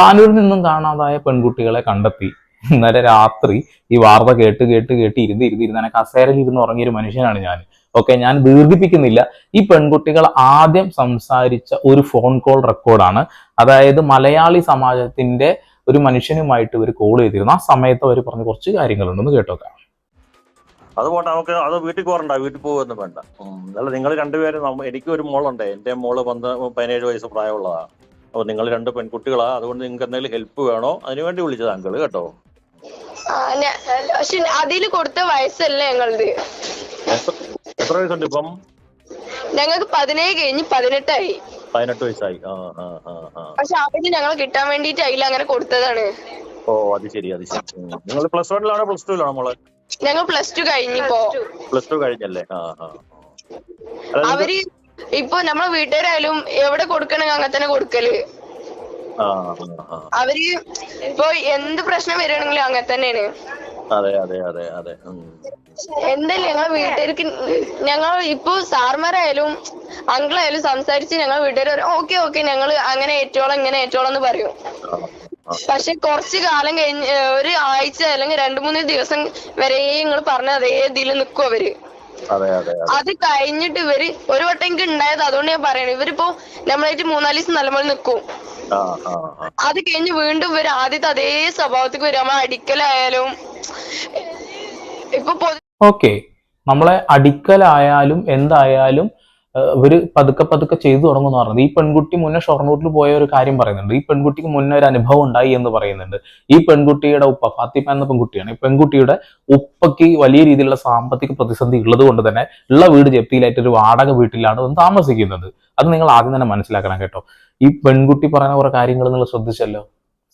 താനൂരിൽ നിന്നും കാണാതായ പെൺകുട്ടികളെ കണ്ടെത്തി. ഇന്നലെ രാത്രി ഈ വാർത്ത കേട്ട് കേട്ട് കേട്ട് ഇരുന്ന് ഇരുന്ന് ഇരുന്ന് കസേരയിൽ ഇരുന്ന് ഉറങ്ങിയ ഒരു മനുഷ്യനാണ് ഞാൻ. ഓക്കെ ഞാൻ ദീർഘിപ്പിക്കുന്നില്ല. ഈ പെൺകുട്ടികൾ ആദ്യം സംസാരിച്ച ഒരു ഫോൺ കോൾ റെക്കോർഡാണ് അതായത് മലയാളി സമാജത്തിന്റെ ഒരു മനുഷ്യനുമായിട്ട് ഇവർ കോൾ ചെയ്തിരുന്നു. ആ സമയത്ത് അവർ പറഞ്ഞ കുറച്ച് കാര്യങ്ങളുണ്ടെന്ന് കേട്ടോക്കാം. അത് പോട്ടെ നമുക്ക് അത് വീട്ടിൽ പോകണ്ട വീട്ടിൽ പോകുമെന്ന് വേണ്ട. അല്ല നിങ്ങൾ രണ്ടുപേരും എനിക്ക് ഒരു മോളുണ്ട്. എന്റെ മോൾ പന്ത് പതിനേഴ് വയസ്സ് പ്രായമുള്ളതാ അപ്പൊ നിങ്ങൾ രണ്ട് പെൺകുട്ടികളാ അതുകൊണ്ട് നിങ്ങൾക്ക് എന്തെങ്കിലും ഹെൽപ്പ് വേണോ? അതിനുവേണ്ടി വിളിച്ചത് അങ്കിൾ കേട്ടോ. പക്ഷെ അതിൽ കൊടുത്ത വയസ്സല്ല ഞങ്ങളത് എത്ര വയസ്സുണ്ട് ഇപ്പം? ഞങ്ങൾക്ക് പതിനേഴ് കഴിഞ്ഞ് പതിനെട്ടായി. പതിനെട്ട് വയസ്സായി. പക്ഷെ അവർ ഞങ്ങൾ കിട്ടാൻ വേണ്ടിട്ട് അതിൽ അങ്ങനെ കൊടുത്തതാണ്. ഓ അത് ശരി അത് ശരി. നിങ്ങൾ പ്ലസ് വണ്ണിലാണോ പ്ലസ് ടുവിലാണോ മോളെ? ഞങ്ങൾ പ്ലസ് ടു കഴിഞ്ഞിപ്പോ. പ്ലസ് ടു കഴിഞ്ഞല്ലേ? അവർ ഇപ്പൊ നമ്മളെ വീട്ടുകാരായാലും എവിടെ കൊടുക്കണെങ്കിൽ അങ്ങനെ തന്നെ കൊടുക്കൽ. അവർ ഇപ്പൊ എന്ത് പ്രശ്നം വരികയാണെങ്കിലും അങ്ങനെ തന്നെയാണ് അതെ അതെ അതെ അതെ. എന്തായാലും ഞങ്ങളെ വീട്ടുകാർക്ക് ഞങ്ങൾ ഇപ്പൊ സാർമാരായാലും അങ്കിളായാലും സംസാരിച്ച് ഞങ്ങൾ വീട്ടുകാർ ഓക്കെ ഓക്കെ ഞങ്ങൾ അങ്ങനെ ഏറ്റോളം ഇങ്ങനെ ഏറ്റോളം എന്ന് പറയും. പക്ഷെ കുറച്ച് കാലം കഴിഞ്ഞ് ഒരു ആഴ്ച അല്ലെങ്കിൽ രണ്ടു മൂന്ന് ദിവസം വരെ നിങ്ങൾ പറഞ്ഞ അതേ ഇതിൽ നിൽക്കും അവർ അതെ അതെ അതെ. അത് കഴിഞ്ഞിട്ട് ഇവർ ഒരു വട്ടം എനിക്ക് ഉണ്ടായത് അതുകൊണ്ട് ഞാൻ പറയണേ. ഇവരിപ്പോ നമ്മളായിട്ട് മൂന്നാൽ ദിവസം നല്ലപോലെ നിൽക്കും ആ ആ ആ. അത് കഴിഞ്ഞ് വീണ്ടും ഇവർ ആദ്യത്തെ അതേ സ്വഭാവത്തിലേക്ക് വരും. നമ്മൾ അടിക്കലായാലും ഇപ്പൊ പൊതു ഓക്കെ. നമ്മളെ അടിക്കലായാലും എന്തായാലും ഇവർ പതുക്കെ പതുക്കെ ചെയ്തു തുടങ്ങുമെന്ന് പറയുന്നത് ഈ പെൺകുട്ടി മുന്നേ ഷൊർണൂരിൽ പോയ ഒരു കാര്യം പറയുന്നുണ്ട്. ഈ പെൺകുട്ടിക്ക് മുന്നേ ഒരു അനുഭവം ഉണ്ടായി എന്ന് പറയുന്നുണ്ട്. ഈ പെൺകുട്ടിയുടെ ഉപ്പ ഫാത്തിമ എന്ന പെൺകുട്ടിയാണ്. ഈ പെൺകുട്ടിയുടെ ഉപ്പയ്ക്ക് വലിയ രീതിയിലുള്ള സാമ്പത്തിക പ്രതിസന്ധി ഉള്ളത് കൊണ്ട് തന്നെ ഉള്ള വീട് ജപ്തിയിലായിട്ട് ഒരു വാടക വീട്ടിലാണ് താമസിക്കുന്നത്. അത് നിങ്ങൾ ആദ്യം തന്നെ മനസ്സിലാക്കണം കേട്ടോ. ഈ പെൺകുട്ടി പറയുന്ന കുറെ കാര്യങ്ങൾ നിങ്ങൾ ശ്രദ്ധിച്ചല്ലോ?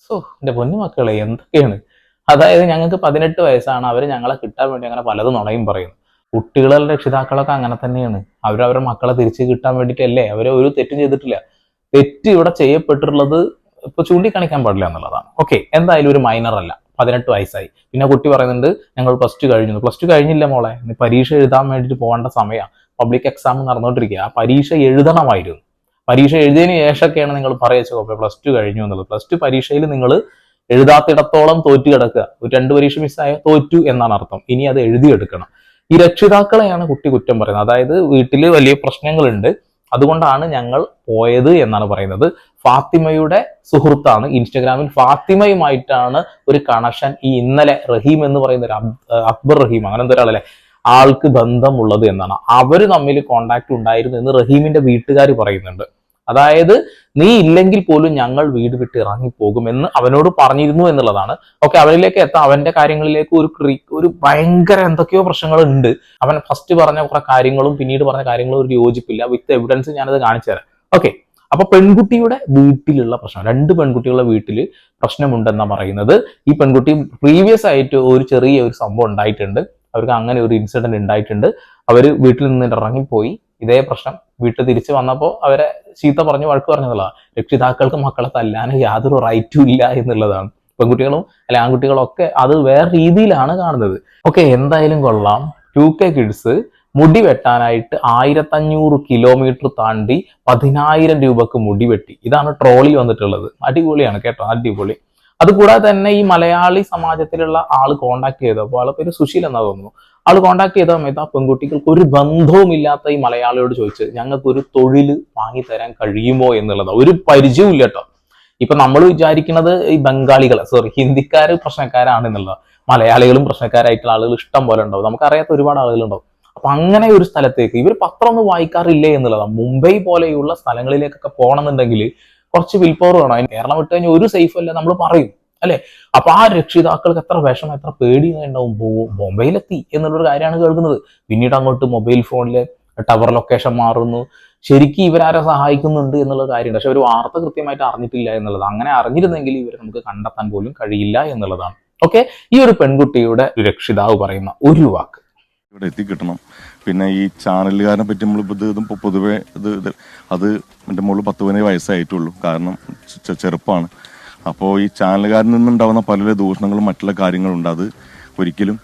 സോ എന്റെ പൊന്നു മക്കളെ എന്തൊക്കെയാണ്? അതായത് ഞങ്ങൾക്ക് പതിനെട്ട് വയസ്സാണ്. അവർ ഞങ്ങളെ കിട്ടാൻ വേണ്ടി അങ്ങനെ പലതും നുണയും പറയുന്നു. കുട്ടികളുടെ രക്ഷിതാക്കളൊക്കെ അങ്ങനെ തന്നെയാണ്. അവരവരുടെ മക്കളെ തിരിച്ചു കിട്ടാൻ വേണ്ടിയിട്ടല്ലേ അവരെ ഒരു തെറ്റും ചെയ്തിട്ടില്ല. തെറ്റ് ഇവിടെ ചെയ്യപ്പെട്ടിട്ടുള്ളത് ഇപ്പൊ ചൂണ്ടിക്കാണിക്കാൻ പാടില്ല എന്നുള്ളതാണ്. ഓക്കെ എന്തായാലും ഒരു മൈനർ അല്ല. പതിനെട്ട് വയസ്സായി. പിന്നെ കുട്ടി പറയുന്നുണ്ട് ഞങ്ങൾ പ്ലസ് ടു കഴിഞ്ഞു. പ്ലസ് ടു കഴിഞ്ഞില്ല മോളെ. നീ പരീക്ഷ എഴുതാൻ വേണ്ടിയിട്ട് പോകേണ്ട സമയമാണ് പബ്ലിക് എക്സാം നടന്നുകൊണ്ടിരിക്കുക ആ പരീക്ഷ എഴുതണമായിരുന്നു. പരീക്ഷ എഴുതിയതിന് ശേഷമൊക്കെയാണ് നിങ്ങൾ പറയുക പ്ലസ് ടു കഴിഞ്ഞു എന്നുള്ളത്. പ്ലസ് ടു പരീക്ഷയിൽ നിങ്ങൾ എഴുതാത്തിടത്തോളം തോറ്റു കിടക്കുക. ഒരു രണ്ട് പരീക്ഷ മിസ്സായ തോറ്റു എന്നാണ് അർത്ഥം. ഇനി അത് എഴുതിയെടുക്കണം. ഈ രക്ഷിതാക്കളെയാണ് കുട്ടി കുറ്റം പറയുന്നത്. അതായത് വീട്ടിൽ വലിയ പ്രശ്നങ്ങളുണ്ട്. അതുകൊണ്ടാണ് ഞങ്ങൾ പോയത് എന്നാണ് പറയുന്നത്. ഫാത്തിമയുടെ സുഹൃത്താണ് ഇൻസ്റ്റഗ്രാമിൽ ഫാത്തിമയുമായിട്ടാണ് ഒരു കണക്ഷൻ ഈ ഇന്നലെ റഹീം എന്ന് പറയുന്ന ഒരു അക്ബർ റഹീം അങ്ങനെ എന്തോ ഒരാളല്ലേ ആൾക്ക് ബന്ധമുള്ളത് എന്നാണ്. അവർ തമ്മിൽ കോണ്ടാക്ട് ഉണ്ടായിരുന്നു എന്ന് റഹീമിന്റെ വീട്ടുകാർ പറയുന്നുണ്ട്. അതായത് നീ ഇല്ലെങ്കിൽ പോലും ഞങ്ങൾ വീട് വിട്ട് ഇറങ്ങിപ്പോകുമെന്ന് അവനോട് പറഞ്ഞിരുന്നു എന്നുള്ളതാണ്. ഓക്കെ അവരിലേക്ക് എത്താം അവന്റെ കാര്യങ്ങളിലേക്ക് ഒരു ഒരു ഭയങ്കര എന്തൊക്കെയോ പ്രശ്നങ്ങൾ ഉണ്ട് അവൻ ഫസ്റ്റ് പറഞ്ഞ കുറെ കാര്യങ്ങളും പിന്നീട് പറഞ്ഞ കാര്യങ്ങളും ഒരു യോജിപ്പില്ല. വിത്ത് എവിഡൻസ് ഞാനത് കാണിച്ചു തരാം. ഓക്കെ അപ്പൊ പെൺകുട്ടിയുടെ വീട്ടിലുള്ള പ്രശ്നം രണ്ട് പെൺകുട്ടികളുടെ വീട്ടിൽ പ്രശ്നമുണ്ടെന്നാണ് പറയുന്നത്. ഈ പെൺകുട്ടി പ്രീവിയസ് ആയിട്ട് ഒരു ചെറിയ ഒരു സംഭവം ഉണ്ടായിട്ടുണ്ട്. അവർക്ക് അങ്ങനെ ഒരു ഇൻസിഡന്റ് ഉണ്ടായിട്ടുണ്ട്. അവർ വീട്ടിൽ നിന്ന് ഇറങ്ങിപ്പോയി. ഇതേ പ്രശ്നം വീട്ടിൽ തിരിച്ചു വന്നപ്പോൾ അവരെ ചീത്ത പറഞ്ഞു വഴക്ക് പറഞ്ഞതല്ല രക്ഷിതാക്കൾക്ക് മക്കളെ തല്ലാൻ യാതൊരു റൈറ്റും ഇല്ല എന്നുള്ളതാണ്. പെൺകുട്ടികളും അല്ലെ ആൺകുട്ടികളും ഒക്കെ അത് വേറെ രീതിയിലാണ് കാണുന്നത്. ഓക്കെ എന്തായാലും കൊള്ളാം. ടു കെ കിഡ്സ് മുടി വെട്ടാനായിട്ട് ആയിരത്തഞ്ഞൂറ് കിലോമീറ്റർ താണ്ടി പതിനായിരം രൂപക്ക് മുടി വെട്ടി. ഇതാണ് ട്രോളി വന്നിട്ടുള്ളത്. അടിപൊളിയാണ് കേട്ടോ അടിപൊളി. അതുകൂടാതെ തന്നെ ഈ മലയാളി സമാജത്തിലുള്ള ആൾ കോണ്ടാക്ട് ചെയ്തപ്പോൾ ആളെ പേര് സുശീൽ എന്നാ തോന്നുന്നു. ആൾ കോണ്ടാക്ട് ചെയ്ത സമയത്ത് ആ പെൺകുട്ടികൾക്ക് ഒരു ബന്ധവുമില്ലാത്ത ഈ മലയാളിയോട് ചോദിച്ച് ഞങ്ങൾക്ക് ഒരു തൊഴിൽ വാങ്ങി തരാൻ കഴിയുമോ എന്നുള്ളത്? ഒരു പരിചയവും ഇല്ല കേട്ടോ ഇപ്പൊ നമ്മൾ വിചാരിക്കുന്നത് ഈ ബംഗാളികൾ സോറി ഹിന്ദിക്കാർ പ്രശ്നക്കാരാണ് എന്നുള്ളത്. മലയാളികളും പ്രശ്നക്കാരായിട്ടുള്ള ആളുകൾ ഇഷ്ടം പോലെ ഉണ്ടാവും. നമുക്കറിയാത്ത ഒരുപാട് ആളുകളുണ്ടാവും അപ്പൊ അങ്ങനെ ഒരു സ്ഥലത്തേക്ക് ഇവർ പത്രം ഒന്നും വായിക്കാറില്ലേ എന്നുള്ളതാണ് മുംബൈ പോലെയുള്ള സ്ഥലങ്ങളിലേക്കൊക്കെ പോകണമെന്നുണ്ടെങ്കിൽ കുറച്ച് വിൽ പവർ വേണം. അതിന് കേരളം വിട്ട് കഴിഞ്ഞാൽ ഒരു സേഫ് അല്ല നമ്മൾ പറയും. അല്ലെ? അപ്പൊ ആ രക്ഷിതാക്കൾക്ക് എത്ര വിഷമം എത്ര പേടി ഉണ്ടാവും. ബോംബെയിലെത്തി എന്നുള്ളൊരു കാര്യമാണ് കേൾക്കുന്നത്. പിന്നീട് അങ്ങോട്ട് മൊബൈൽ ഫോണിൽ ടവർ ലൊക്കേഷൻ മാറുന്നു. ശരിക്കും ഇവരാരെ സഹായിക്കുന്നുണ്ട് എന്നുള്ള കാര്യമുണ്ട്. പക്ഷെ ഒരു വാർത്ത കൃത്യമായിട്ട് അറിഞ്ഞിട്ടില്ല എന്നുള്ളത്. അങ്ങനെ അറിഞ്ഞിരുന്നെങ്കിൽ ഇവരെ നമുക്ക് കണ്ടെത്താൻ പോലും കഴിയില്ല എന്നുള്ളതാണ്. ഓക്കെ ഈ ഒരു പെൺകുട്ടിയുടെ രക്ഷിതാവ് പറയുന്ന ഒരു വാക്ക്. ഇവിടെ എത്തിക്കിട്ടണം. പിന്നെ ഈ ചാനലുകാരനെ പറ്റി നമ്മൾ ഇത് ഇതും പൊതുവെ ഇത് ഇത് അത് എന്റെ മോൾ പത്ത് പതിനേഴ് വയസ്സായിട്ടുള്ളൂ. കാരണം ചെറുപ്പമാണ് അപ്പോൾ ഈ ചാനലുകാരിൽ നിന്നുണ്ടാവുന്ന പല ദൂഷണങ്ങളും മറ്റുള്ള കാര്യങ്ങളുണ്ട്. അത് ഒരിക്കലും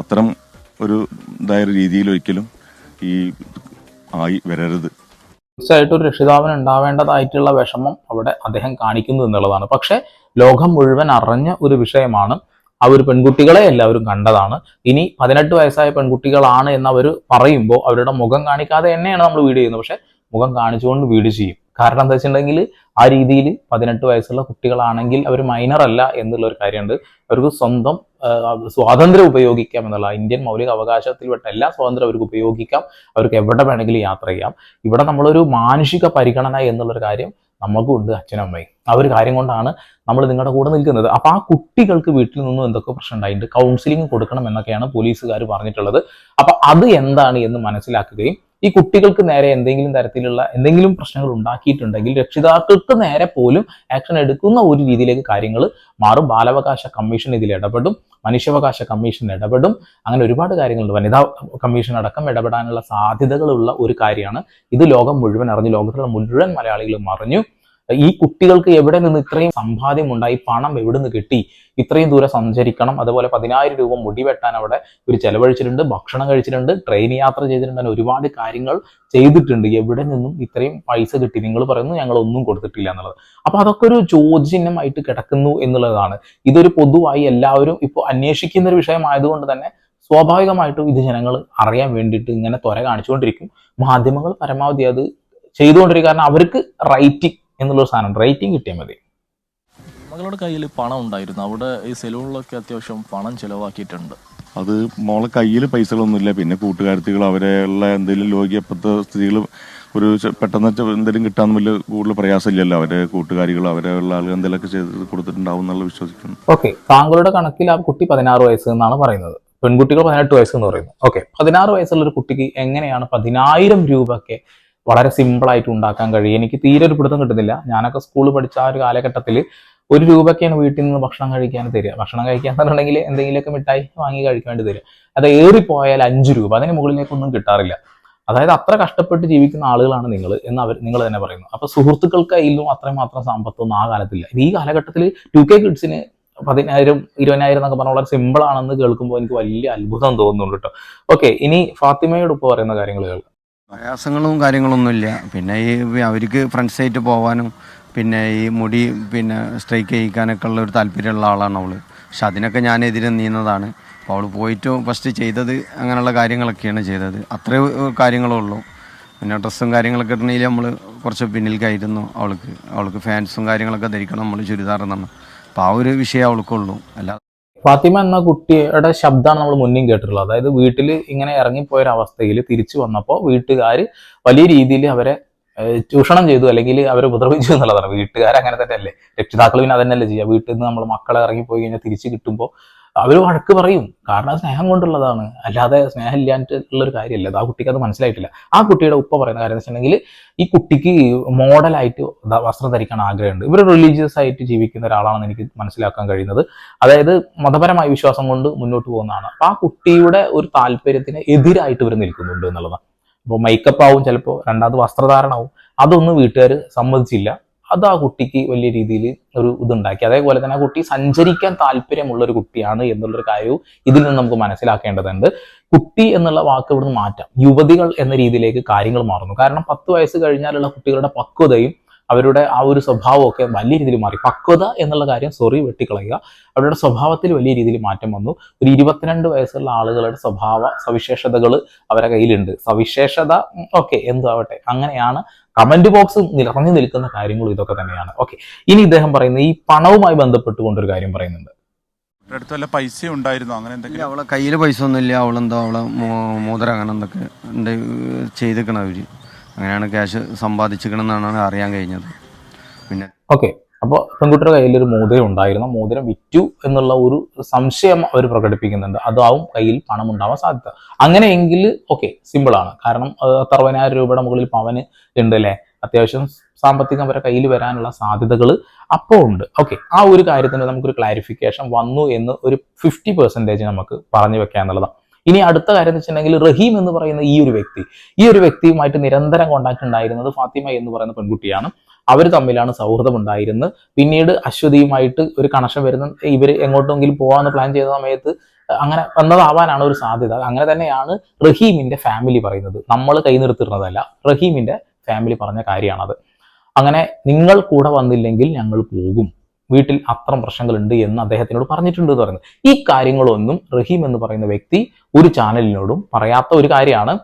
അത്തരം ഒരു ഇതായ രീതിയിൽ ഒരിക്കലും ഈ ആയി വരരുത്. തീർച്ചയായിട്ടും ഒരു രക്ഷിതാവിന് ഉണ്ടാവേണ്ടതായിട്ടുള്ള വിഷമം അവിടെ അദ്ദേഹം കാണിക്കുന്നു എന്നുള്ളതാണ്. പക്ഷേ ലോകം മുഴുവൻ അറിഞ്ഞ ഒരു വിഷയമാണ് ആ ഒരു പെൺകുട്ടികളെ എല്ലാവരും കണ്ടതാണ്. ഇനി പതിനെട്ട് വയസ്സായ പെൺകുട്ടികളാണ് എന്ന് അവർ പറയുമ്പോൾ അവരുടെ മുഖം കാണിക്കാതെ തന്നെയാണ് നമ്മൾ വീഡിയോ ചെയ്യുന്നത്. പക്ഷെ മുഖം കാണിച്ചുകൊണ്ട് വീഡിയോ ചെയ്യും. കാരണം എന്താ വെച്ചിട്ടുണ്ടെങ്കിൽ ആ രീതിയിൽ പതിനെട്ട് വയസ്സുള്ള കുട്ടികളാണെങ്കിൽ അവർ മൈനർ അല്ല എന്നുള്ള ഒരു കാര്യമുണ്ട്. അവർക്ക് സ്വന്തം സ്വാതന്ത്ര്യം ഉപയോഗിക്കാം എന്നുള്ള ഇന്ത്യൻ മൗലിക അവകാശത്തിൽപ്പെട്ട എല്ലാ സ്വാതന്ത്ര്യം അവർക്ക് ഉപയോഗിക്കാം. അവർക്ക് എവിടെ വേണമെങ്കിലും യാത്ര ചെയ്യാം. ഇവിടെ നമ്മളൊരു മാനുഷിക പരിഗണന എന്നുള്ളൊരു കാര്യം നമുക്കും ഉണ്ട് അച്ഛനമ്മയും. ആ ഒരു കാര്യം കൊണ്ടാണ് നമ്മൾ നിങ്ങളുടെ കൂടെ നിൽക്കുന്നത്. അപ്പൊ ആ കുട്ടികൾക്ക് വീട്ടിൽ നിന്നും എന്തൊക്കെ പ്രശ്നം ഉണ്ടായിട്ടുണ്ട്? കൗൺസിലിംഗ് കൊടുക്കണം എന്നൊക്കെയാണ് പോലീസുകാർ പറഞ്ഞിട്ടുള്ളത്. അപ്പൊ അത് എന്താണ് എന്ന് മനസ്സിലാക്കുകയും ഈ കുട്ടികൾക്ക് നേരെ എന്തെങ്കിലും തരത്തിലുള്ള എന്തെങ്കിലും പ്രശ്നങ്ങൾ ഉണ്ടാക്കിയിട്ടുണ്ടെങ്കിൽ രക്ഷിതാക്കൾക്ക് നേരെ പോലും ആക്ഷൻ എടുക്കുന്ന ഒരു രീതിയിലേക്ക് കാര്യങ്ങൾ മാറും. ബാലാവകാശ കമ്മീഷൻ ഇതിൽ ഇടപെടും. മനുഷ്യാവകാശ കമ്മീഷൻ ഇടപെടും. അങ്ങനെ ഒരുപാട് കാര്യങ്ങളുണ്ട്. വനിതാ കമ്മീഷൻ അടക്കം ഇടപെടാനുള്ള സാധ്യതകളുള്ള ഒരു കാര്യമാണ്. ഇത് ലോകം മുഴുവൻ അറിഞ്ഞു. ലോകത്തിലുള്ള മുഴുവൻ മലയാളികളും അറിഞ്ഞു. ഈ കുട്ടികൾക്ക് എവിടെ നിന്ന് ഇത്രയും സമ്പാദ്യം ഉണ്ടായി പണം എവിടെ നിന്ന് കിട്ടി ഇത്രയും ദൂരം സഞ്ചരിക്കണം അതുപോലെ പതിനായിരം രൂപ മുടി വെട്ടാൻ അവിടെ ഒരു ചെലവഴിച്ചിട്ടുണ്ട് ഭക്ഷണം കഴിച്ചിട്ടുണ്ട് ട്രെയിൻ യാത്ര ചെയ്തിട്ടുണ്ട് അങ്ങനെ ഒരുപാട് കാര്യങ്ങൾ ചെയ്തിട്ടുണ്ട്. എവിടെ നിന്നും ഇത്രയും പൈസ കിട്ടി? നിങ്ങൾ പറയുന്നു ഞങ്ങൾ ഒന്നും കൊടുത്തിട്ടില്ല എന്നുള്ളത്. അപ്പൊ അതൊക്കെ ഒരു ചോദ്യചിഹ്നമായിട്ട് കിടക്കുന്നു എന്നുള്ളതാണ്. ഇതൊരു പൊതുവായി എല്ലാവരും ഇപ്പോൾ അന്വേഷിക്കുന്ന ഒരു വിഷയമായതുകൊണ്ട് തന്നെ സ്വാഭാവികമായിട്ടും ഇത് ജനങ്ങൾ അറിയാൻ വേണ്ടിയിട്ട് ഇങ്ങനെ ത്വര കാണിച്ചുകൊണ്ടിരിക്കും. മാധ്യമങ്ങൾ പരമാവധി അത് ചെയ്തുകൊണ്ടിരിക്കും. കാരണം അവർക്ക് റൈറ്റിംഗ് എന്നുള്ളൊരു സാധനം. റേറ്റിംഗ് കിട്ടിയാൽ മതി. മകളുടെ കയ്യിൽ പണം ഉണ്ടായിരുന്നു. അവിടെ ഈ സെലൂണിലൊക്കെ അത്യാവശ്യം പണം ചിലവാക്കിയിട്ടുണ്ട്. അത് മോളെ കയ്യിൽ പൈസകളൊന്നുമില്ല. പിന്നെ കൂട്ടുകാരത്തികൾ അവരെയുള്ള എന്തെങ്കിലും ലോകിയപ്പത്തെ സ്ത്രീകൾ ഒരു പെട്ടെന്ന് എന്തെങ്കിലും കിട്ടാൻ വലിയ കൂടുതൽ പ്രയാസമില്ലല്ലോ. അവരെ കൂട്ടുകാരികൾ അവരെ ഉള്ള ആളുകൾ എന്തെങ്കിലുമൊക്കെ ചെയ്ത് കൊടുത്തിട്ടുണ്ടാവും എന്നുള്ള വിശ്വസിക്കുന്നു. ഓക്കെ താങ്കളുടെ കണക്കിൽ ആ കുട്ടി പതിനാറ് വയസ്സ് എന്നാണ് പറയുന്നത്. പെൺകുട്ടികൾ പതിനെട്ട് വയസ്സ് എന്ന് പറയുന്നു. ഓക്കെ പതിനാറ് വയസ്സുള്ള ഒരു കുട്ടിക്ക് എങ്ങനെയാണ് പതിനായിരം രൂപ ഒക്കെ വളരെ സിമ്പിളായിട്ട് ഉണ്ടാക്കാൻ കഴിയും. എനിക്ക് തീരെ ഒരു പിടുത്തം കിട്ടുന്നില്ല. ഞാനൊക്കെ സ്കൂളിൽ പഠിച്ച ആ ഒരു കാലഘട്ടത്തിൽ ഒരു രൂപയ്ക്കാണ് വീട്ടിൽ നിന്ന് ഭക്ഷണം കഴിക്കാൻ തരിക. ഭക്ഷണം കഴിക്കാൻ പറഞ്ഞിട്ടുണ്ടെങ്കിൽ എന്തെങ്കിലുമൊക്കെ മിഠായി വാങ്ങി കഴിക്കാൻ വേണ്ടി തരിക. അത് ഏറിപ്പോയാൽ അഞ്ച് രൂപ. അതിന് മുകളിലേക്കൊന്നും കിട്ടാറില്ല. അതായത് അത്ര കഷ്ടപ്പെട്ട് ജീവിക്കുന്ന ആളുകളാണ് നിങ്ങൾ എന്ന് അവർ നിങ്ങൾ തന്നെ പറയുന്നു. അപ്പൊ സുഹൃത്തുക്കൾക്ക് കയ്യിലും അത്രമാത്രം സമ്പത്തൊന്നും ആ കാലത്തില്ല. ഈ കാലഘട്ടത്തിൽ ടു കെ കിഡ്സിന് പതിനായിരം ഇരുപതിനായിരം എന്നൊക്കെ പറഞ്ഞ വളരെ സിമ്പിൾ ആണെന്ന് കേൾക്കുമ്പോൾ എനിക്ക് വലിയ അത്ഭുതം തോന്നുന്നുണ്ട് കേട്ടോ ഓക്കെ ഇനി ഫാത്തിമയോട് ഇപ്പോൾ പറയുന്ന കാര്യങ്ങൾ കേൾക്കാം. പ്രയാസങ്ങളും കാര്യങ്ങളൊന്നുമില്ല. പിന്നെ ഈ അവർക്ക് ഫ്രണ്ട്സായിട്ട് പോകാനും പിന്നെ ഈ മുടി പിന്നെ സ്ട്രൈക്ക് ചെയ്യിക്കാനൊക്കെ ഉള്ള ഒരു താല്പര്യമുള്ള ആളാണ് അവൾ. പക്ഷെ അതിനൊക്കെ ഞാൻ എതിരെ നീന്നതാണ്. അപ്പോൾ അവൾ പോയിട്ട് ഫസ്റ്റ് ചെയ്തത് അങ്ങനെയുള്ള കാര്യങ്ങളൊക്കെയാണ് ചെയ്തത്. അത്രേ കാര്യങ്ങളേ ഉള്ളൂ. പിന്നെ ഡ്രസ്സും കാര്യങ്ങളൊക്കെ ഇടണമെങ്കിൽ നമ്മൾ കുറച്ച് പിന്നിലേക്കായിരുന്നു അവൾക്ക്. അവൾക്ക് ഫാൻസും കാര്യങ്ങളൊക്കെ ധരിക്കണം നമ്മൾ ചുരിദാർ എന്നാണ് അപ്പോൾ ആ ഒരു വിഷയം അവൾക്കുള്ളൂ. അല്ല ഫാത്തിമ എന്ന കുട്ടിയുടെ ശബ്ദമാണ് നമ്മൾ മുന്നേ കേട്ടിട്ടുള്ളത്. അതായത് വീട്ടിൽ ഇങ്ങനെ ഇറങ്ങിപ്പോയ അവസ്ഥയിൽ തിരിച്ചു വന്നപ്പോൾ വീട്ടുകാർ വലിയ രീതിയിൽ അവരെ ചൂഷണം ചെയ്തു അല്ലെങ്കിൽ അവരെ ഉപദ്രവിച്ചു എന്നുള്ളതാണ്. വീട്ടുകാർ അങ്ങനെ തന്നെയല്ലേ. രക്ഷിതാക്കൾ പിന്നെ അതന്നെയല്ലേ ചെയ്യുക. വീട്ടിൽ നിന്ന് നമ്മൾ മക്കളെ ഇറങ്ങിപ്പോയി കഴിഞ്ഞാൽ തിരിച്ചു കിട്ടുമ്പോൾ അവർ വഴക്ക് പറയും. കാരണം അത് സ്നേഹം കൊണ്ടുള്ളതാണ്. അല്ലാതെ സ്നേഹം ഇല്ലാണ്ടുള്ള ഒരു കാര്യമല്ല. അത് ആ കുട്ടിക്ക് അത് മനസ്സിലായിട്ടില്ല. ആ കുട്ടിയുടെ ഉപ്പ പറയുന്ന കാര്യം എന്ന് വെച്ചിട്ടുണ്ടെങ്കിൽ ഈ കുട്ടിക്ക് മോഡലായിട്ട് വസ്ത്രം ധരിക്കാൻ ആഗ്രഹമുണ്ട്. ഇവർ റിലീജിയസ് ആയിട്ട് ജീവിക്കുന്ന ഒരാളാണെന്ന് എനിക്ക് മനസ്സിലാക്കാൻ കഴിയുന്നത്. അതായത് മതപരമായ വിശ്വാസം കൊണ്ട് മുന്നോട്ട് പോകുന്നതാണ്. അപ്പൊ ആ കുട്ടിയുടെ ഒരു താല്പര്യത്തിന് എതിരായിട്ട് ഇവർ നിൽക്കുന്നുണ്ട് എന്നുള്ളതാണ്. അപ്പോൾ മേക്കപ്പ് ആവും ചിലപ്പോൾ രണ്ടാമത് വസ്ത്രധാരണമാവും അതൊന്നും വീട്ടുകാർ സമ്മതിച്ചില്ല. അത് ആ കുട്ടിക്ക് വലിയ രീതിയിൽ ഒരു ഇതുണ്ടാക്കി. അതേപോലെ തന്നെ ആ കുട്ടി സഞ്ചരിക്കാൻ താല്പര്യമുള്ള ഒരു കുട്ടിയാണ് എന്നുള്ളൊരു കാര്യവും ഇതിൽ നിന്ന് നമുക്ക് മനസ്സിലാക്കേണ്ടതുണ്ട്. കുട്ടി എന്നുള്ള വാക്ക് ഇവിടുന്ന് മാറ്റാം. യുവതികൾ എന്ന രീതിയിലേക്ക് കാര്യങ്ങൾ മാറുന്നു. കാരണം പത്ത് വയസ്സ് കഴിഞ്ഞാലുള്ള കുട്ടികളുടെ പക്വതയും അവരുടെ ആ ഒരു സ്വഭാവമൊക്കെ വലിയ രീതിയിൽ മാറി. പക്വത എന്നുള്ള കാര്യം സോറി വെട്ടിക്കളയുക. അവരുടെ സ്വഭാവത്തിൽ വലിയ രീതിയിൽ മാറ്റം വന്നു. ഒരു ഇരുപത്തിരണ്ട് വയസ്സുള്ള ആളുകളുടെ സ്വഭാവ സവിശേഷതകൾ അവരുടെ കയ്യിലുണ്ട്. സവിശേഷത ഓക്കെ എന്താവട്ടെ. അങ്ങനെയാണ് കമന്റ് ബോക്സ് നിറഞ്ഞു നിൽക്കുന്ന കാര്യങ്ങൾ ഇതൊക്കെ തന്നെയാണ്. ഓക്കെ ഇനി ഇദ്ദേഹം പറയുന്നത് ഈ പണവുമായി ബന്ധപ്പെട്ടുകൊണ്ടൊരു കാര്യം പറയുന്നുണ്ട്. അവരുടെ അടുത്ത് വല്ല പൈസ ഉണ്ടായിരുന്നോ? അങ്ങനെ ഇല്ല എന്തെങ്കിലും അവളെ കയ്യിൽ പൈസ ഒന്നുമില്ല. അവളെന്തോ അവളെ മോതിരം അങ്ങനെ എന്തൊക്കെ ചെയ്തിക്കണം അവർ അങ്ങനെയാണ് ക്യാഷ് സമ്പാദിച്ചിരിക്കണമെന്നാണ് അറിയാൻ കഴിഞ്ഞത്. പിന്നെ ഓക്കെ അപ്പോൾ പെൺകുട്ടിയുടെ കയ്യിൽ ഒരു മോതിരം ഉണ്ടായിരുന്നു. മോതിരം വിറ്റു എന്നുള്ള ഒരു സംശയം അവർ പ്രകടിപ്പിക്കുന്നുണ്ട്. അതാവും കയ്യിൽ പണം ഉണ്ടാവാൻ സാധ്യത. അങ്ങനെയെങ്കിൽ ഓക്കെ സിമ്പിളാണ് കാരണം അറുപതിനായിരം രൂപയുടെ മുകളിൽ പവന് ഉണ്ട് അല്ലേ അത്യാവശ്യം സാമ്പത്തികം വരെ കയ്യിൽ വരാനുള്ള സാധ്യതകൾ അപ്പോൾ ഉണ്ട്. ഓക്കെ ആ ഒരു കാര്യത്തിന് നമുക്കൊരു ക്ലാരിഫിക്കേഷൻ വന്നു എന്ന് ഒരു ഫിഫ്റ്റി പെർസെന്റേജ് നമുക്ക് പറഞ്ഞു വെക്കുക എന്നുള്ളതാണ് ഇനി അടുത്ത കാര്യം എന്ന് വെച്ചിട്ടുണ്ടെങ്കിൽ റഹീം എന്ന് പറയുന്ന ഈ ഒരു വ്യക്തി ഈ ഒരു വ്യക്തിയുമായിട്ട് നിരന്തരം കോണ്ടാക്ട് ഉണ്ടായിരുന്നത് ഫാത്തിമ എന്ന് പറയുന്ന പെൺകുട്ടിയാണ്. അവർ തമ്മിലാണ് സൗഹൃദം ഉണ്ടായിരുന്നത്. പിന്നീട് അശ്വതിയുമായിട്ട് ഒരു കണക്ഷൻ വരുന്ന ഇവർ എങ്ങോട്ടെങ്കിലും പോകാമെന്ന് പ്ലാൻ ചെയ്ത സമയത്ത് അങ്ങനെ വന്നതാവാനാണ് ഒരു സാധ്യത. അങ്ങനെ തന്നെയാണ് റഹീമിന്റെ ഫാമിലി പറയുന്നത്. നമ്മൾ കൈ നിർത്തിയിരുന്നതല്ല റഹീമിന്റെ ഫാമിലി പറഞ്ഞ കാര്യമാണത് അങ്ങനെ നിങ്ങൾ കൂടെ വന്നില്ലെങ്കിൽ ഞങ്ങൾ പോകും. വീട്ടിൽ അത്തരം പ്രശ്നങ്ങളുണ്ട് എന്ന് അദ്ദേഹത്തിനോട് പറഞ്ഞിട്ടുണ്ട് എന്ന് പറയുന്നത്. ഈ കാര്യങ്ങളൊന്നും റഹീം എന്ന് പറയുന്ന വ്യക്തി ഒരു ചാനലിനോടും പറയാത്ത ഒരു കാര്യമാണ്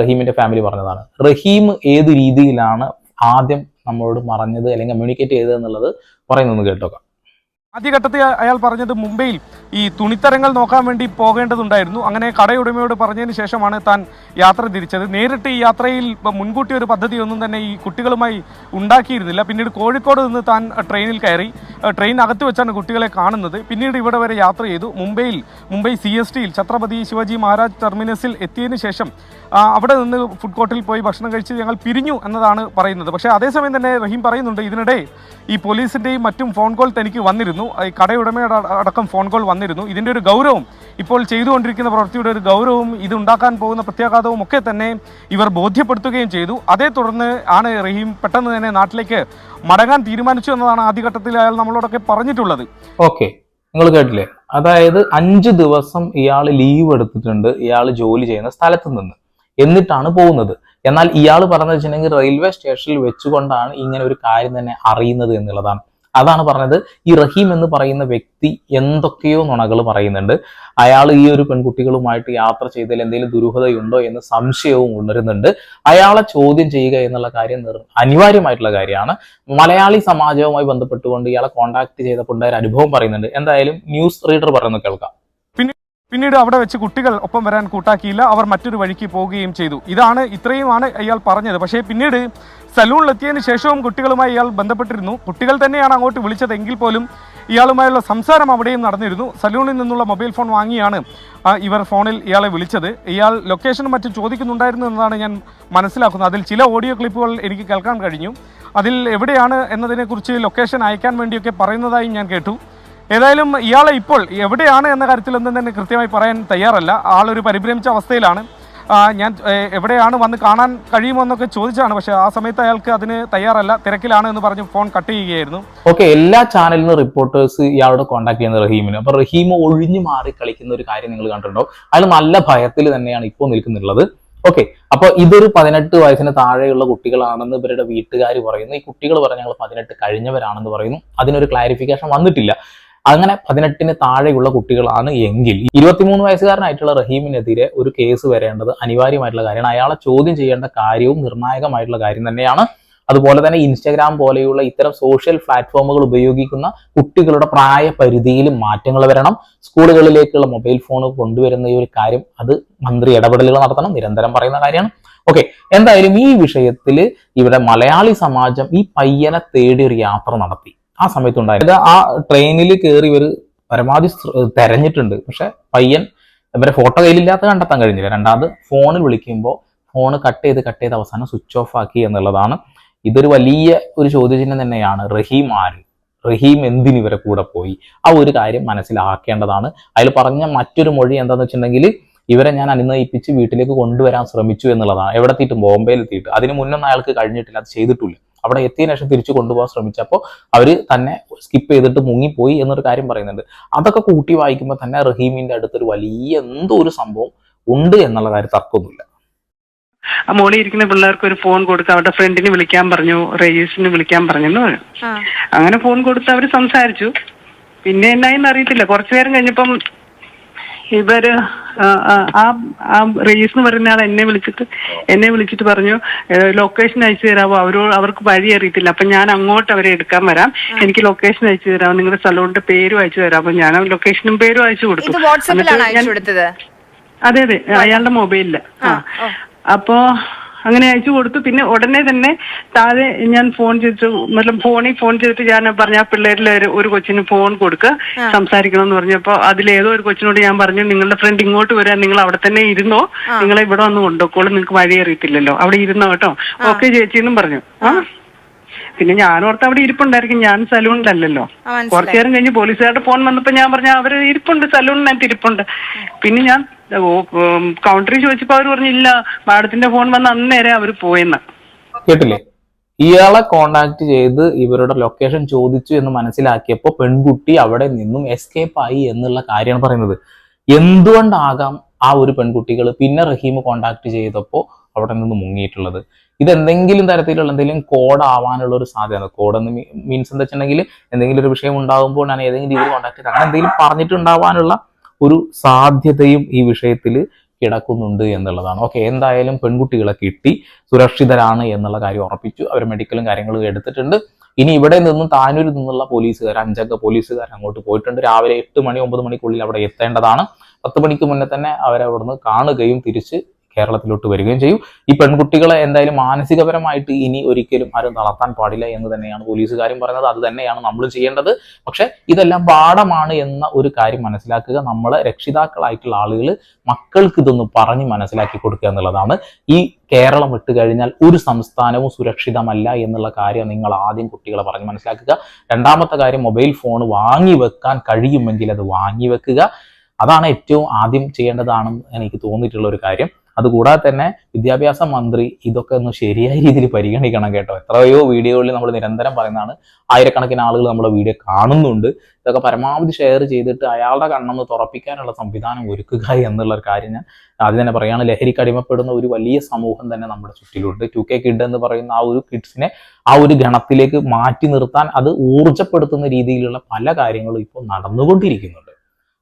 റഹീമിന്റെ ഫാമിലി പറഞ്ഞതാണ്. റഹീം ഏത് രീതിയിലാണ് ആദ്യം നമ്മളോട് പറഞ്ഞത് അല്ലെങ്കിൽ കമ്മ്യൂണിക്കേറ്റ് ചെയ്തത് എന്നുള്ളത് പറയുന്നൊന്ന് കേട്ടോക്കാം. ആദ്യഘട്ടത്തിൽ അയാൾ പറഞ്ഞത് മുംബൈയിൽ ഈ തുണിത്തരങ്ങൾ നോക്കാൻ വേണ്ടി പോകേണ്ടതുണ്ടായിരുന്നു. അങ്ങനെ കടയുടമയോട് പറഞ്ഞതിന് ശേഷമാണ് താൻ യാത്ര തിരിച്ചത്. നേരിട്ട് ഈ യാത്രയിൽ മുൻകൂട്ടി ഒരു പദ്ധതിയൊന്നും തന്നെ ഈ കുട്ടികളുമായി ഉണ്ടാക്കിയിരുന്നില്ല. പിന്നീട് കോഴിക്കോട് നിന്ന് താൻ ട്രെയിനിൽ കയറി ട്രെയിൻ അകത്ത് വെച്ചാണ് കുട്ടികളെ കാണുന്നത്. പിന്നീട് ഇവിടെ വരെ യാത്ര ചെയ്തു. മുംബൈയിൽ മുംബൈ സി എസ് ടിയിൽ ഛത്രപതി ശിവജി മഹാരാജ് ടെർമിനസിൽ എത്തിയതിനു ശേഷം അവിടെ നിന്ന് ഫുഡ് കോർട്ടിൽ പോയി ഭക്ഷണം കഴിച്ച് ഞങ്ങൾ പിരിഞ്ഞു എന്നതാണ് പറയുന്നത്. പക്ഷേ അതേസമയം തന്നെ റഹീം പറയുന്നുണ്ട് ഇതിനിടെ ഈ പോലീസിന്റെയും മറ്റും ഫോൺ കോൾ തനിക്ക് വന്നിരുന്നു. ഈ കടയുടമയുടെ അടക്കം ഫോൺ കോൾ വന്നിരുന്നു. ഇതിന്റെ ഒരു ഗൗരവം ഇപ്പോൾ ചെയ്തുകൊണ്ടിരിക്കുന്ന പ്രവൃത്തിയുടെ ഒരു ഗൗരവവും ഇതുണ്ടാക്കാൻ പോകുന്ന പ്രത്യാഘാതവും ഒക്കെ തന്നെ ഇവർ ബോധ്യപ്പെടുത്തുകയും ചെയ്തു. അതേ തുടർന്ന് ആണ് റഹീം പെട്ടെന്ന് തന്നെ നാട്ടിലേക്ക് മടങ്ങാൻ തീരുമാനിച്ചു എന്നതാണ് ആദ്യഘട്ടത്തിൽ അയാൾ നമ്മളോടൊക്കെ പറഞ്ഞിട്ടുള്ളത്. ഓക്കെ. നിങ്ങൾ കേട്ടില്ലേ? അതായത് അഞ്ച് ദിവസം ഇയാൾ ലീവ് എടുത്തിട്ടുണ്ട്. ഇയാൾ ജോലി ചെയ്യുന്ന സ്ഥലത്ത് നിന്ന്. എന്നിട്ടാണ് പോകുന്നത്. എന്നാൽ ഇയാൾ പറഞ്ഞത് വെച്ചിട്ടുണ്ടെങ്കിൽ റെയിൽവേ സ്റ്റേഷനിൽ വെച്ചുകൊണ്ടാണ് ഇങ്ങനെ ഒരു കാര്യം തന്നെ അറിയുന്നത് എന്നുള്ളതാണ്. അതാണ് പറഞ്ഞത്. ഈ റഹീം എന്ന് പറയുന്ന വ്യക്തി എന്തൊക്കെയോ നുണകൾ പറയുന്നുണ്ട്. അയാൾ ഈ ഒരു പെൺകുട്ടികളുമായിട്ട് യാത്ര ചെയ്തതിൽ എന്തെങ്കിലും ദുരൂഹതയുണ്ടോ എന്ന് സംശയവും ഉണരുന്നുണ്ട്. അയാളെ ചോദ്യം ചെയ്യുക എന്നുള്ള കാര്യം അനിവാര്യമായിട്ടുള്ള കാര്യമാണ്. മലയാളി സമാജവുമായി ബന്ധപ്പെട്ടുകൊണ്ട് ഇയാളെ കോൺടാക്ട് ചെയ്തപ്പോൾ ഉണ്ടായ ഒരു അനുഭവം പറയുന്നുണ്ട്. എന്തായാലും ന്യൂസ് റീഡർ പറയുന്നത് കേൾക്കാം. പിന്നീട് അവിടെ വെച്ച് കുട്ടികൾ ഒപ്പം വരാൻ കൂട്ടാക്കിയില്ല. അവർ മറ്റൊരു വഴിക്ക് പോവുകയും ചെയ്തു. ഇതാണ് ഇത്രയുമാണ് അയാൾ പറഞ്ഞത്. പക്ഷേ പിന്നീട് സലൂണിലെത്തിയതിന് ശേഷവും കുട്ടികളുമായി ഇയാൾ ബന്ധപ്പെട്ടിരുന്നു. കുട്ടികൾ തന്നെയാണ് അങ്ങോട്ട് വിളിച്ചതെങ്കിൽ പോലും ഇയാളുമായുള്ള സംസാരം അവിടെയും നടന്നിരുന്നു. സലൂണിൽ നിന്നുള്ള മൊബൈൽ ഫോൺ വാങ്ങിയാണ് ഇവർ ഫോണിൽ ഇയാളെ വിളിച്ചത്. ഇയാൾ ലൊക്കേഷനും മറ്റും ചോദിക്കുന്നുണ്ടായിരുന്നു എന്നതാണ് ഞാൻ മനസ്സിലാക്കുന്നത്. അതിൽ ചില ഓഡിയോ ക്ലിപ്പുകൾ എനിക്ക് കേൾക്കാൻ കഴിഞ്ഞു. അതിൽ എവിടെയാണ് എന്നതിനെക്കുറിച്ച് ലൊക്കേഷൻ അയക്കാൻ വേണ്ടിയൊക്കെ പറയുന്നതായും ഞാൻ കേട്ടു. ഏതായാലും ഇയാളെ ഇപ്പോൾ എവിടെയാണ് എന്ന കാര്യത്തിലൊന്നും തന്നെ കൃത്യമായി പറയാൻ തയ്യാറല്ല. ആളൊരു പരിഭ്രമിച്ച അവസ്ഥയിലാണ്. ഞാൻ എവിടെയാണ് വന്ന് കാണാൻ കഴിയുമോ എന്നൊക്കെ ചോദിച്ചാണ് പക്ഷേ ആ സമയത്ത് അയാൾക്ക് അതിന് തയ്യാറല്ല. തിരക്കിലാണ് എന്ന് പറഞ്ഞ് ഫോൺ കട്ട് ചെയ്യുകയായിരുന്നു. ഓക്കെ എല്ലാ ചാനലിനും റിപ്പോർട്ടേഴ്സ് ഇയാളോട് കോൺടാക്ട് ചെയ്യുന്നത് റഹീമിന്. അപ്പൊ റഹീം ഒഴിഞ്ഞു മാറി കളിക്കുന്ന ഒരു കാര്യം നിങ്ങൾ കണ്ടിട്ടുണ്ടോ അയാൾ നല്ല ഭയത്തിൽ തന്നെയാണ് ഇപ്പോൾ നിൽക്കുന്നുള്ളത്. ഓക്കെ അപ്പൊ ഇതൊരു പതിനെട്ട് വയസ്സിന് താഴെയുള്ള കുട്ടികളാണെന്ന് ഇവരുടെ വീട്ടുകാർ പറയുന്നു. ഈ കുട്ടികൾ പറഞ്ഞ ഞങ്ങൾ പതിനെട്ട് കഴിഞ്ഞവരാണെന്ന് പറയുന്നു. അതിനൊരു ക്ലാരിഫിക്കേഷൻ വന്നിട്ടില്ല. അങ്ങനെ പതിനെട്ടിന് താഴെയുള്ള കുട്ടികളാണ് എങ്കിൽ ഇരുപത്തിമൂന്ന് വയസ്സുകാരനായിട്ടുള്ള റഹീമിനെതിരെ ഒരു കേസ് വരേണ്ടത് അനിവാര്യമായിട്ടുള്ള കാര്യമാണ്. അയാളെ ചോദ്യം ചെയ്യേണ്ട കാര്യവും നിർണായകമായിട്ടുള്ള കാര്യം തന്നെയാണ്. അതുപോലെ തന്നെ ഇൻസ്റ്റാഗ്രാം പോലെയുള്ള ഇത്തരം സോഷ്യൽ പ്ലാറ്റ്ഫോമുകൾ ഉപയോഗിക്കുന്ന കുട്ടികളുടെ പ്രായപരിധിയിൽ മാറ്റങ്ങൾ വരണം. സ്കൂളുകളിലേക്കുള്ള മൊബൈൽ ഫോൺ കൊണ്ടുവരുന്ന ഈ ഒരു കാര്യം അത് മന്ത്രി ഇടപെടലുകൾ നടത്തണം നിരന്തരം പറയുന്ന കാര്യമാണ്. ഓക്കെ എന്തായാലും ഈ വിഷയത്തിൽ ഇവിടെ മലയാളി സമാജം ഈ പയ്യനെ തേടി ഒരു യാത്ര നടത്തി. ആ സമയത്തുണ്ടായത് ആ ട്രെയിനിൽ കയറി ഇവർ പരമാവധി തെരഞ്ഞിട്ടുണ്ട്. പക്ഷെ പയ്യൻ ഇവരെ ഫോട്ടോ കയ്യിലില്ലാത്ത കണ്ടെത്താൻ കഴിഞ്ഞില്ല. രണ്ടാമത് ഫോണിൽ വിളിക്കുമ്പോൾ ഫോൺ കട്ട് ചെയ്ത് കട്ട് ചെയ്ത് അവസാനം സ്വിച്ച് ഓഫ് ആക്കി എന്നുള്ളതാണ് ഇതൊരു വലിയ ഒരു ചോദ്യചിഹ്നം തന്നെയാണ്. റഹീം ആര്? റഹീം എന്തിന് ഇവരെ കൂടെ പോയി? ആ ഒരു കാര്യം മനസ്സിലാക്കേണ്ടതാണ്. അതിൽ പറഞ്ഞ മറ്റൊരു മൊഴി എന്താണെന്ന് വെച്ചിട്ടുണ്ടെങ്കിൽ ഇവരെ ഞാൻ അനുനയിപ്പിച്ച് വീട്ടിലേക്ക് കൊണ്ടുവരാൻ ശ്രമിച്ചു എന്നുള്ളതാണ്. എവിടെ എത്തിയിട്ട്? ബോംബെയിൽ എത്തിയിട്ട്. അതിന് മുന്നൊന്നും അയാൾക്ക് കഴിഞ്ഞിട്ടില്ല. അത് ചെയ്തിട്ടില്ല. അവിടെ എത്തിയതിനു ശേഷം തിരിച്ചു കൊണ്ടുപോകാൻ ശ്രമിച്ചപ്പോൾ അവർ തന്നെ സ്കിപ്പ് ചെയ്തിട്ട് മുങ്ങിപ്പോയി എന്നൊരു കാര്യം പറയുന്നുണ്ട്. അതൊക്കെ കൂട്ടി വായിക്കുമ്പോൾ തന്നെ റഹീമിന്റെ അടുത്തൊരു വലിയ എന്തോ ഒരു സംഭവം ഉണ്ട് എന്നുള്ള കാര്യം തർക്കമൊന്നുമില്ല. ആ മോളി ഇരിക്കുന്ന പിള്ളേർക്ക് ഒരു ഫോൺ കൊടുത്ത് അവരുടെ ഫ്രണ്ടിനെ വിളിക്കാൻ പറഞ്ഞു റേജേഴ്സിനെ വിളിക്കാൻ പറഞ്ഞു എന്ന് പറഞ്ഞു. അങ്ങനെ ഫോൺ കൊടുത്ത് അവർ സംസാരിച്ചു. പിന്നെ എന്നായെന്ന് അറിയത്തില്ല. കുറച്ചു നേരം കഴിഞ്ഞപ്പം ഇവർ ആ, ആ, റേസ് എന്ന് പറയുന്ന ആൾ എന്നെ വിളിച്ചിട്ട് എന്നെ വിളിച്ചിട്ട് പറഞ്ഞു ലൊക്കേഷൻ അയച്ചു തരാമോ അവരോട് അവർക്ക് വഴി അറിയത്തില്ല. അപ്പൊ ഞാൻ അങ്ങോട്ട് അവരെ എടുക്കാൻ വരാം. എനിക്ക് ലൊക്കേഷൻ അയച്ചു തരാമോ നിങ്ങളുടെ സ്ഥലത്തിന്റെ പേരും അയച്ചു തരാം അപ്പൊ ഞാൻ ലൊക്കേഷനും പേരും അയച്ചു കൊടുത്തു. അതെ അതെ. അയാളുടെ മൊബൈലിൽ ആ അപ്പോ അങ്ങനെ അയച്ചു കൊടുത്തു. പിന്നെ ഉടനെ തന്നെ താഴെ ഞാൻ ഫോൺ ചെയ്തിട്ട് മറ്റും ഫോണിൽ ഫോൺ ചെയ്തിട്ട് ഞാൻ പറഞ്ഞ ആ പിള്ളേരിൽ ഒരു- കൊച്ചിന് ഫോൺ കൊടുക്കുക സംസാരിക്കണം എന്ന് പറഞ്ഞപ്പോ അതിലേതോ ഒരു കൊച്ചിനോട് ഞാൻ പറഞ്ഞു നിങ്ങളുടെ ഫ്രണ്ട് ഇങ്ങോട്ട് വരാൻ നിങ്ങൾ അവിടെ തന്നെ ഇരുന്നോ. നിങ്ങളെ ഇവിടെ വന്ന് കൊണ്ടുപോക്കോളും. നിങ്ങൾക്ക് വഴി അറിയത്തില്ലല്ലോ. അവിടെ ഇരുന്നോ കേട്ടോ. ഓക്കെ ചേച്ചി എന്നും പറഞ്ഞു. ആ. പിന്നെ ഞാൻ ഓർത്ത് അവിടെ ഇരിപ്പുണ്ടായിരിക്കും. ഞാൻ സലൂണിലല്ലല്ലോ. കുറച്ചു നേരം കഴിഞ്ഞ് പോലീസുകാരുടെ ഫോൺ വന്നപ്പോ ഞാൻ പറഞ്ഞു അവർ ഇരിപ്പുണ്ട് സലൂണിനകത്ത് ഇരിപ്പുണ്ട്. പിന്നെ ഞാൻ കൗണ്ടറിൽ ചോദിച്ചപ്പോ അവർ പറഞ്ഞില്ല മാഡത്തിന്റെ ഫോൺ വന്ന് അന്നേരം അവർ പോയെന്ന്. കേട്ടില്ലേ? ഇയാളെ കോണ്ടാക്ട് ചെയ്ത് ഇവരുടെ ലൊക്കേഷൻ ചോദിച്ചു എന്ന് മനസ്സിലാക്കിയപ്പോൾ പെൺകുട്ടി അവിടെ നിന്നും എസ്കേപ്പ് ആയി എന്നുള്ള കാര്യമാണ് പറയുന്നത്. എന്തുകൊണ്ടാകാം ആ ഒരു പെൺകുട്ടികൾ പിന്നെ റഹീം കോണ്ടാക്ട് ചെയ്തപ്പോൾ അവിടെ നിന്ന് മുങ്ങിയിട്ടുള്ളത്? ഇതെന്തെങ്കിലും തരത്തിലുള്ള എന്തെങ്കിലും കോഡ് ആവാനുള്ള ഒരു സാധ്യത കോഡ് എന്ന് മീൻസ് എന്താ വെച്ചിട്ടുണ്ടെങ്കിൽ എന്തെങ്കിലും ഒരു വിഷയം ഉണ്ടാകുമ്പോൾ ഞാൻ ഏതെങ്കിലും രീതിയിൽ കോണ്ടാക്ട് ചെയ്ത് അങ്ങനെ എന്തെങ്കിലും പറഞ്ഞിട്ടുണ്ടാവാനുള്ള ഒരു സാധ്യതയും ഈ വിഷയത്തിൽ കിടക്കുന്നുണ്ട് എന്നുള്ളതാണ്. ഓക്കെ എന്തായാലും പെൺകുട്ടികളെ കിട്ടി സുരക്ഷിതരാണ് എന്നുള്ള കാര്യം ഉറപ്പിച്ചു. അവർ മെഡിക്കലും കാര്യങ്ങളും എടുത്തിട്ടുണ്ട്. ഇനി ഇവിടെ നിന്നും താനൂരിൽ നിന്നുള്ള പോലീസുകാർ അഞ്ചംഗ പോലീസുകാർ അങ്ങോട്ട് പോയിട്ടുണ്ട്. രാവിലെ എട്ട് മണി ഒമ്പത് മണിക്കുള്ളിൽ അവിടെ എത്തേണ്ടതാണ്. പത്ത് മണിക്ക് മുന്നേ തന്നെ അവരവിടുന്ന് കാണുകയും തിരിച്ച് കേരളത്തിലോട്ട് വരികയും ചെയ്യും. ഈ പെൺകുട്ടികളെ എന്തായാലും മാനസികപരമായിട്ട് ഇനി ഒരിക്കലും ആരും തളർത്താൻ പാടില്ല എന്ന് തന്നെയാണ് പോലീസുകാരും പറയുന്നത്. അത് തന്നെയാണ് നമ്മൾ ചെയ്യേണ്ടത്. പക്ഷെ ഇതെല്ലാം പാഠമാണ് എന്ന ഒരു കാര്യം മനസ്സിലാക്കുക. നമ്മളെ രക്ഷിതാക്കളായിട്ടുള്ള ആളുകൾ മക്കൾക്ക് ഇതൊന്ന് പറഞ്ഞ് മനസ്സിലാക്കി കൊടുക്കുക എന്നുള്ളതാണ്. ഈ കേരളം വിട്ട് കഴിഞ്ഞാൽ ഒരു സംസ്ഥാനവും സുരക്ഷിതമല്ല എന്നുള്ള കാര്യം നിങ്ങൾ ആദ്യം കുട്ടികളെ പറഞ്ഞ് മനസ്സിലാക്കുക. രണ്ടാമത്തെ കാര്യം മൊബൈൽ ഫോൺ വാങ്ങി വെക്കാൻ കഴിയുമെങ്കിൽ അത് വാങ്ങി വെക്കുക. അതാണ് ഏറ്റവും ആദ്യം ചെയ്യേണ്ടതാണെന്ന് എനിക്ക് തോന്നിയിട്ടുള്ള ഒരു കാര്യം. അതുകൂടാതെ തന്നെ വിദ്യാഭ്യാസ മന്ത്രി ഇതൊക്കെ ഒന്ന് ശരിയായ രീതിയിൽ പരിഗണിക്കണം കേട്ടോ. എത്രയോ വീഡിയോകളിൽ നമ്മൾ നിരന്തരം പറയുന്നതാണ്. ആയിരക്കണക്കിന് ആളുകൾ നമ്മുടെ വീഡിയോ കാണുന്നുണ്ട്. ഇതൊക്കെ പരമാവധി ഷെയർ ചെയ്തിട്ട് അയാളുടെ കണ്ണൊന്ന് തുറപ്പിക്കാനുള്ള സംവിധാനം ഒരുക്കുക എന്നുള്ള ഒരു കാര്യം ഞാൻ ആദ്യം തന്നെ പറയുകയാണ്. ലഹരിക്ക് അടിമപ്പെടുന്ന ഒരു വലിയ സമൂഹം തന്നെ നമ്മുടെ ചുറ്റിലുണ്ട്. ടു കെ കിഡ് എന്ന് പറയുന്ന ആ ഒരു കിഡ്സിനെ ആ ഒരു ഗണത്തിലേക്ക് മാറ്റി നിർത്താൻ അത് ഊർജപ്പെടുത്തുന്ന രീതിയിലുള്ള പല കാര്യങ്ങളും ഇപ്പോൾ നടന്നുകൊണ്ടിരിക്കുന്നുണ്ട്.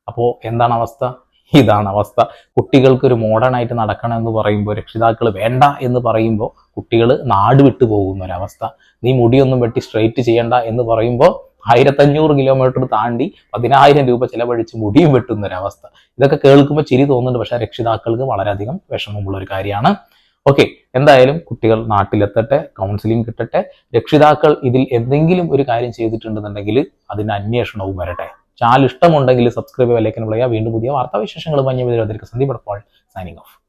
അപ്പോൾ എന്താണ് അവസ്ഥ? ഇതാണ് അവസ്ഥ. കുട്ടികൾക്ക് ഒരു മോഡേൺ ആയിട്ട് നടക്കണം എന്ന് പറയുമ്പോൾ രക്ഷിതാക്കൾ വേണ്ട എന്ന് പറയുമ്പോൾ കുട്ടികൾ നാട് വിട്ടു പോകുന്ന ഒരവസ്ഥ നീ മുടിയൊന്നും വെട്ടി സ്ട്രെയിറ്റ് ചെയ്യണ്ട എന്ന് പറയുമ്പോൾ ആയിരത്തഞ്ഞൂറ് കിലോമീറ്റർ താണ്ടി പതിനായിരം രൂപ ചിലവഴിച്ച് മുടിയും വെട്ടുന്ന ഒരവസ്ഥ ഇതൊക്കെ കേൾക്കുമ്പോൾ ചിരി തോന്നുന്നുണ്ട്. പക്ഷേ രക്ഷിതാക്കൾക്ക് വളരെയധികം വിഷമമുള്ള ഒരു കാര്യമാണ്. ഓക്കെ എന്തായാലും കുട്ടികൾ നാട്ടിലെത്തട്ടെ കൗൺസിലിംഗ് കിട്ടട്ടെ. രക്ഷിതാക്കൾ ഇതിൽ എന്തെങ്കിലും ഒരു കാര്യം ചെയ്തിട്ടുണ്ടെന്നുണ്ടെങ്കിൽ അതിന് അന്വേഷണവും വരട്ടെ. ചാനൽ ഇഷ്ടമുണ്ടെങ്കിൽ സബ്സ്ക്രൈബ് വിലയ്ക്കാൻ വിളയുക വീണ്ടും പുതിയ വാർത്താവിശേഷങ്ങളുമായി ഞാൻ സന്ദീപ് സൈനിങ് ഓഫ്